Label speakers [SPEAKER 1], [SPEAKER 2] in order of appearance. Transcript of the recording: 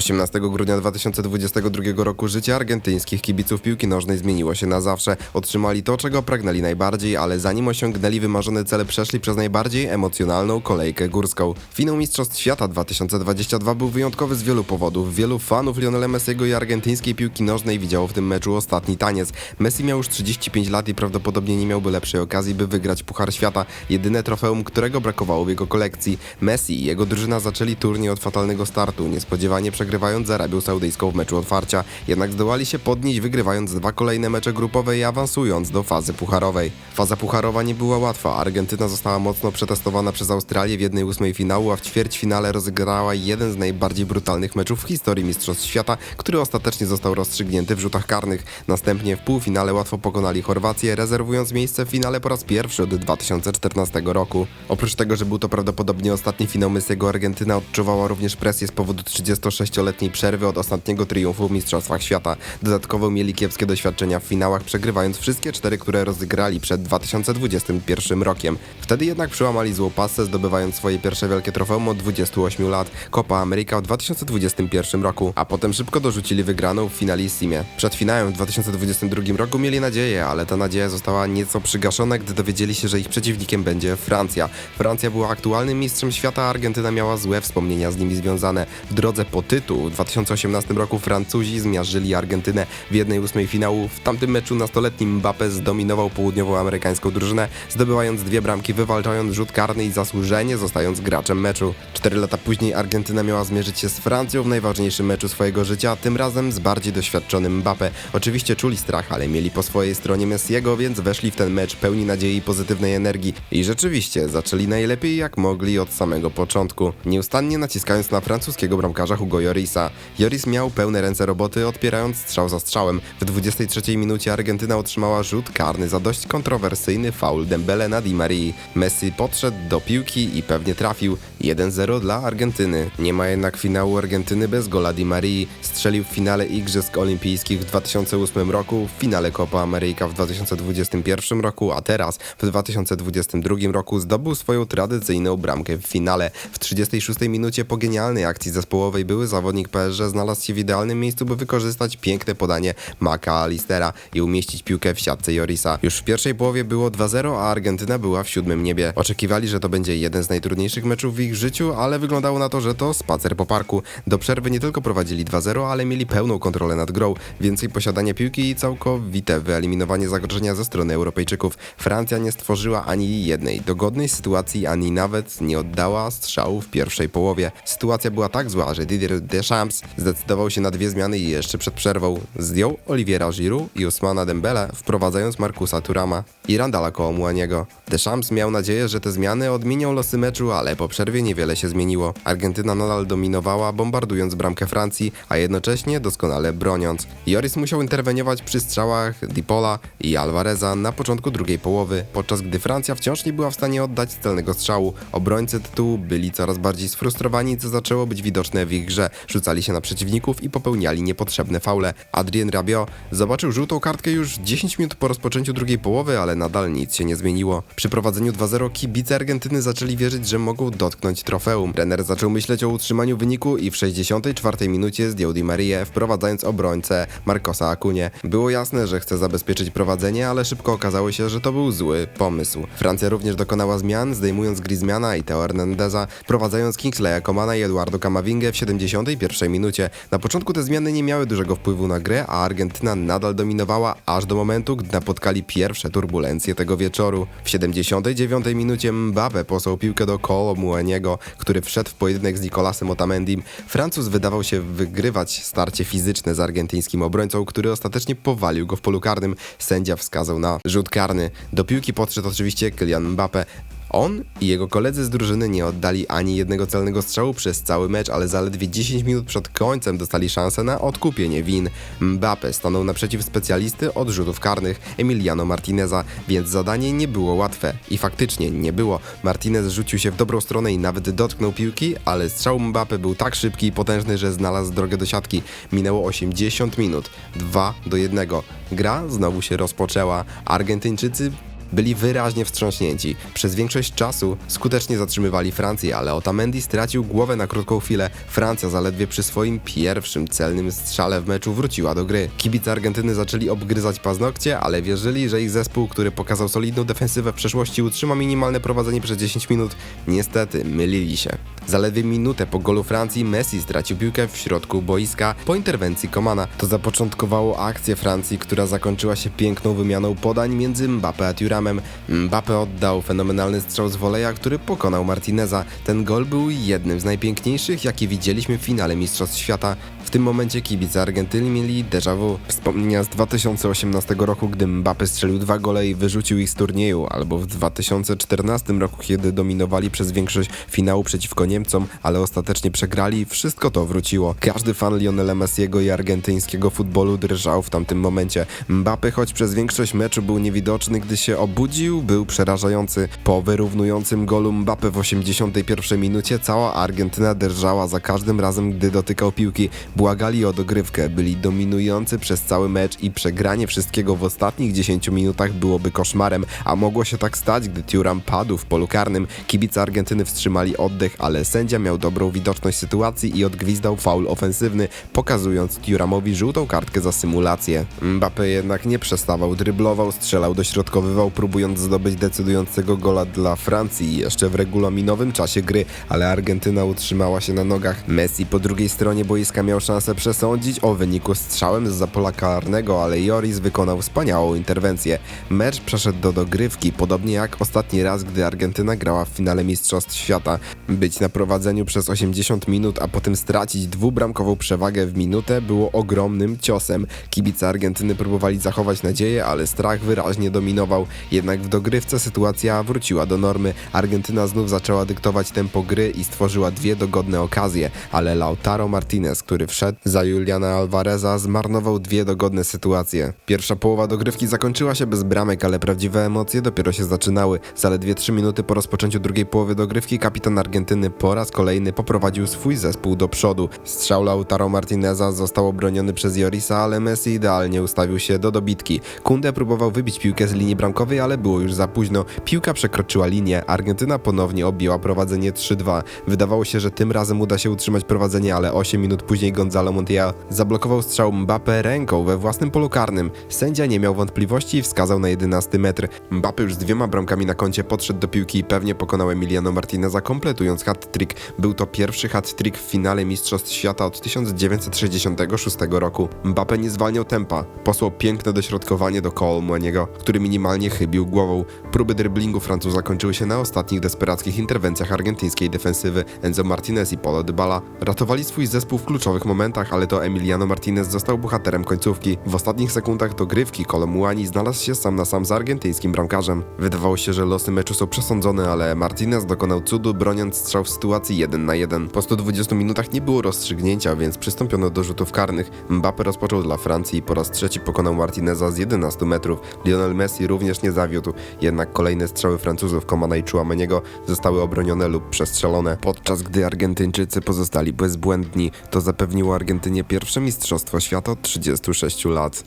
[SPEAKER 1] 18 grudnia 2022 roku życie argentyńskich kibiców piłki nożnej zmieniło się na zawsze. Otrzymali to, czego pragnęli najbardziej, ale zanim osiągnęli wymarzone cele, przeszli przez najbardziej emocjonalną kolejkę górską. Finał Mistrzostw Świata 2022 był wyjątkowy z wielu powodów. Wielu fanów Lionela Messiego i argentyńskiej piłki nożnej widziało w tym meczu ostatni taniec. Messi miał już 35 lat i prawdopodobnie nie miałby lepszej okazji, by wygrać Puchar Świata, jedyne trofeum, którego brakowało w jego kolekcji. Messi i jego drużyna zaczęli turniej od fatalnego startu, niespodziewanie przegrywając z Arabią Saudyjską w meczu otwarcia, jednak zdołali się podnieść wygrywając dwa kolejne mecze grupowe i awansując do fazy pucharowej. Faza pucharowa nie była łatwa, Argentyna została mocno przetestowana przez Australię w jednej ósmej finału, a w ćwierćfinale rozegrała jeden z najbardziej brutalnych meczów w historii Mistrzostw Świata, który ostatecznie został rozstrzygnięty w rzutach karnych. Następnie w półfinale łatwo pokonali Chorwację, rezerwując miejsce w finale po raz pierwszy od 2014 roku. Oprócz tego, że był to prawdopodobnie ostatni finał Messiego, Argentyna odczuwała również presję z powodu 36-letniej przerwy od ostatniego triumfu w Mistrzostwach Świata. Dodatkowo mieli kiepskie doświadczenia w finałach, przegrywając wszystkie cztery, które rozegrali przed 2021 rokiem. Wtedy jednak przełamali złą pasę, zdobywając swoje pierwsze wielkie trofeum od 28 lat, Copa America w 2021 roku, a potem szybko dorzucili wygraną w finalissimie. Przed finałem w 2022 roku mieli nadzieję, ale ta nadzieja została nieco przygaszona, gdy dowiedzieli się, że ich przeciwnikiem będzie Francja. Francja była aktualnym mistrzem świata, a Argentyna miała złe wspomnienia z nimi związane. W drodze po tytuł w 2018 roku Francuzi zmiażdżyli Argentynę w jednej ósmej finału. W tamtym meczu nastoletni Mbappé zdominował południowoamerykańską drużynę, zdobywając dwie bramki, wywalczając rzut karny i zasłużenie zostając graczem meczu. Cztery lata później Argentyna miała zmierzyć się z Francją w najważniejszym meczu swojego życia, tym razem z bardziej doświadczonym Mbappé. Oczywiście czuli strach, ale mieli po swojej stronie Messiego, więc weszli w ten mecz pełni nadziei i pozytywnej energii. I rzeczywiście zaczęli najlepiej jak mogli od samego początku, nieustannie naciskając na francuskiego bramkarza Hugo Jorisa. Joris miał pełne ręce roboty, odpierając strzał za strzałem. W 23 minucie Argentyna otrzymała rzut karny za dość kontrowersyjny faul Dembele na Di Marii. Messi podszedł do piłki i pewnie trafił. 1-0 dla Argentyny. Nie ma jednak finału Argentyny bez gola Di Marii. Strzelił w finale Igrzysk Olimpijskich w 2008 roku, w finale Copa America w 2021 roku, a teraz w 2022 roku zdobył swoją tradycyjną bramkę w finale. W 36 minucie po genialnej akcji zespołowej były zawodnik PSG znalazł się w idealnym miejscu, by wykorzystać piękne podanie Maka Alistera i umieścić piłkę w siatce Jorisa. Już w pierwszej połowie było 2-0, a Argentyna była w siódmym niebie. Oczekiwali, że to będzie jeden z najtrudniejszych meczów w ich życiu, ale wyglądało na to, że to spacer po parku. Do przerwy nie tylko prowadzili 2-0, ale mieli pełną kontrolę nad grą, więcej posiadania piłki i całkowite wyeliminowanie zagrożenia ze strony Europejczyków. Francja nie stworzyła ani jednej dogodnej sytuacji, ani nawet nie oddała strzału w pierwszej połowie. Sytuacja była tak zła, że Didier Deschamps zdecydował się na dwie zmiany i jeszcze przed przerwą zdjął Oliviera Giroud i Ousmana Dembele, wprowadzając Markusa Turama i Randala Kołomuaniego. Deschamps miał nadzieję, że te zmiany odmienią losy meczu, ale po przerwie niewiele się zmieniło. Argentyna nadal dominowała, bombardując bramkę Francji, a jednocześnie doskonale broniąc. Joris musiał interweniować przy strzałach Dipola i Alvareza na początku drugiej połowy, podczas gdy Francja wciąż nie była w stanie oddać celnego strzału. Obrońcy tytułu byli coraz bardziej sfrustrowani, co zaczęło być widoczne w ich grze. Rzucali się na przeciwników i popełniali niepotrzebne faule. Adrien Rabiot zobaczył żółtą kartkę już 10 minut po rozpoczęciu drugiej połowy, ale nadal nic się nie zmieniło. Przy prowadzeniu 2-0 kibice Argentyny zaczęli wierzyć, że mogą dotknąć trofeum. Trener zaczął myśleć o utrzymaniu wyniku i w 64 minucie zdjął Di Marię, wprowadzając obrońcę Marcosa Akunie. Było jasne, że chce zabezpieczyć prowadzenie, ale szybko okazało się, że to był zły pomysł. Francja również dokonała zmian, zdejmując Griezmana i Teo Hernandeza, wprowadzając Kingsleya Komana i Eduardo Camavingę w 71 minucie. Na początku te zmiany nie miały dużego wpływu na grę, a Argentyna nadal dominowała aż do momentu, gdy napotkali pierwsze turbulencje tego wieczoru. W 79 minucie Mbappe posłał piłkę do Kolo Muaniego, który wszedł w pojedynek z Nicolasem Otamendim. Francuz wydawał się wygrywać starcie fizyczne z argentyńskim obrońcą, który ostatecznie powalił go w polu karnym. Sędzia wskazał na rzut karny. Do piłki podszedł oczywiście Kylian Mbappe. On i jego koledzy z drużyny nie oddali ani jednego celnego strzału przez cały mecz, ale zaledwie 10 minut przed końcem dostali szansę na odkupienie win. Mbappe stanął naprzeciw specjalisty od rzutów karnych Emiliano Martineza, więc zadanie nie było łatwe. I faktycznie nie było. Martinez rzucił się w dobrą stronę i nawet dotknął piłki, ale strzał Mbappe był tak szybki i potężny, że znalazł drogę do siatki. Minęło 80 minut. 2 do 1. Gra znowu się rozpoczęła. Argentyńczycy byli wyraźnie wstrząśnięci. Przez większość czasu skutecznie zatrzymywali Francję, ale Otamendi stracił głowę na krótką chwilę. Francja zaledwie przy swoim pierwszym celnym strzale w meczu wróciła do gry. Kibice Argentyny zaczęli obgryzać paznokcie, ale wierzyli, że ich zespół, który pokazał solidną defensywę w przeszłości, utrzyma minimalne prowadzenie przez 10 minut. Niestety, mylili się. Zaledwie minutę po golu Francji Messi stracił piłkę w środku boiska po interwencji Komana. To zapoczątkowało akcję Francji, która zakończyła się piękną wymianą podań między Mbappé a Thuramem. Mbappé oddał fenomenalny strzał z woleja, który pokonał Martineza. Ten gol był jednym z najpiękniejszych, jakie widzieliśmy w finale Mistrzostw Świata. W tym momencie kibice Argentyny mieli déjà vu. Wspomnienia z 2018 roku, gdy Mbappé strzelił dwa gole i wyrzucił ich z turnieju, albo w 2014 roku, kiedy dominowali przez większość finału przeciwko Niemcom, ale ostatecznie przegrali, wszystko to wróciło. Każdy fan Lionela Messiego i argentyńskiego futbolu drżał w tamtym momencie. Mbappé, choć przez większość meczu był niewidoczny, gdy się obudził, był przerażający. Po wyrównującym golu Mbappé w 81 minucie cała Argentyna drżała za każdym razem, gdy dotykał piłki. Błagali o dogrywkę, byli dominujący przez cały mecz i przegranie wszystkiego w ostatnich 10 minutach byłoby koszmarem, a mogło się tak stać, gdy Thuram padł w polu karnym. Kibice Argentyny wstrzymali oddech, ale sędzia miał dobrą widoczność sytuacji i odgwizdał faul ofensywny, pokazując Thuramowi żółtą kartkę za symulację. Mbappé jednak nie przestawał, dryblował, strzelał, dośrodkowywał, próbując zdobyć decydującego gola dla Francji jeszcze w regulaminowym czasie gry, ale Argentyna utrzymała się na nogach. Messi po drugiej stronie boiska miał szansę przesądzić o wyniku strzałem z pola karnego, ale Joris wykonał wspaniałą interwencję. Mecz przeszedł do dogrywki, podobnie jak ostatni raz, gdy Argentyna grała w finale Mistrzostw Świata. Być na prowadzeniu przez 80 minut, a potem stracić dwubramkową przewagę w minutę było ogromnym ciosem. Kibice Argentyny próbowali zachować nadzieję, ale strach wyraźnie dominował. Jednak w dogrywce sytuacja wróciła do normy. Argentyna znów zaczęła dyktować tempo gry i stworzyła dwie dogodne okazje, ale Lautaro Martinez, który wszedł za Juliana Alvareza, zmarnował dwie dogodne sytuacje. Pierwsza połowa dogrywki zakończyła się bez bramek, ale prawdziwe emocje dopiero się zaczynały. Zaledwie 3 minuty po rozpoczęciu drugiej połowy dogrywki kapitan Argentyny po raz kolejny poprowadził swój zespół do przodu. Strzał Lautaro Martineza został obroniony przez Jorisa, ale Messi idealnie ustawił się do dobitki. Kunde próbował wybić piłkę z linii bramkowej, ale było już za późno. Piłka przekroczyła linię, Argentyna ponownie objęła prowadzenie 3-2. Wydawało się, że tym razem uda się utrzymać prowadzenie, ale 8 minut później Gonzalo Montiel zablokował strzał Mbappé ręką we własnym polu karnym. Sędzia nie miał wątpliwości i wskazał na 11 metr. Mbappé już z dwiema bramkami na koncie podszedł do piłki i pewnie pokonał Emiliano Martineza, kompletując hat-trick. Był to pierwszy hat-trick w finale Mistrzostw Świata od 1966 roku. Mbappé nie zwalniał tempa. Posłał piękne dośrodkowanie do Colmaniego, który minimalnie chybił głową. Próby driblingu Francuza kończyły się na ostatnich desperackich interwencjach argentyńskiej defensywy. Enzo Martinez i Paulo Dybala ratowali swój zespół w kluczowych momentach, ale to Emiliano Martinez został bohaterem końcówki. W ostatnich sekundach dogrywki Kolomuani znalazł się sam na sam z argentyńskim bramkarzem. Wydawało się, że losy meczu są przesądzone, ale Martinez dokonał cudu, broniąc strzał w sytuacji 1 na 1. Po 120 minutach nie było rozstrzygnięcia, więc przystąpiono do rzutów karnych. Mbappé rozpoczął dla Francji i po raz trzeci pokonał Martineza z 11 metrów. Lionel Messi również nie zawiódł, jednak kolejne strzały Francuzów Komana i Chouameniego zostały obronione lub przestrzelone. Podczas gdy Argentyńczycy pozostali bezbłędni, to zapewniło Argentynie pierwsze mistrzostwo świata od 36 lat.